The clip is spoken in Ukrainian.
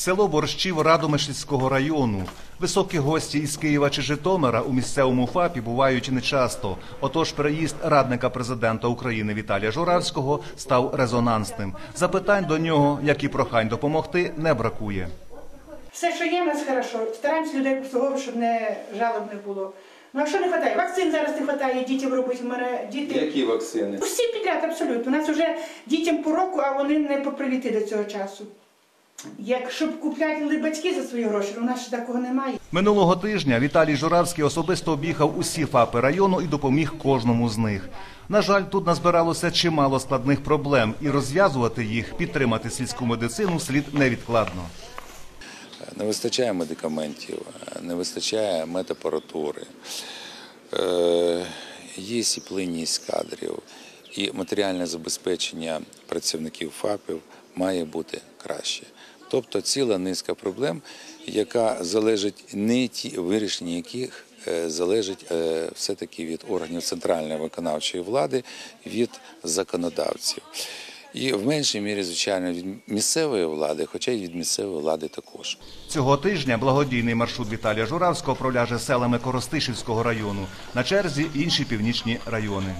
Село Борщів Радомишльського району. Високі гості із Києва чи Житомира у місцевому ФАПі бувають нечасто. Отож, переїзд радника президента України Віталія Журавського став резонансним. Запитань до нього, як і прохань допомогти, не бракує. Все, що є, у нас хорошо. Стараємось людей обслуговувати, щоб не жалоб не було. Ну а що не вистачає? Вакцин зараз не вистачає, дітям робити. У мене діти. Які вакцини? Всі підряд, абсолютно. У нас вже дітям по року, а вони не попривіти до цього часу. Як щоб купляли батьки за свої гроші, у нас ще такого немає. Минулого тижня Віталій Журавський особисто об'їхав усі ФАПи району і допоміг кожному з них. На жаль, тут назбиралося чимало складних проблем, і розв'язувати їх, підтримати сільську медицину слід невідкладно. Не вистачає медикаментів, не вистачає медапаратури, е, є сіплинність кадрів і матеріальне забезпечення працівників ФАПів має бути краще. Тобто ціла низка проблем, яка залежить не ті вирішення яких е, залежить е, все-таки від органів центральної виконавчої влади, від законодавців. І в меншій мірі, звичайно, від місцевої влади, хоча й від місцевої влади також. Цього тижня благодійний маршрут Віталія Журавського проляже селами Коростишівського району. На черзі інші північні райони.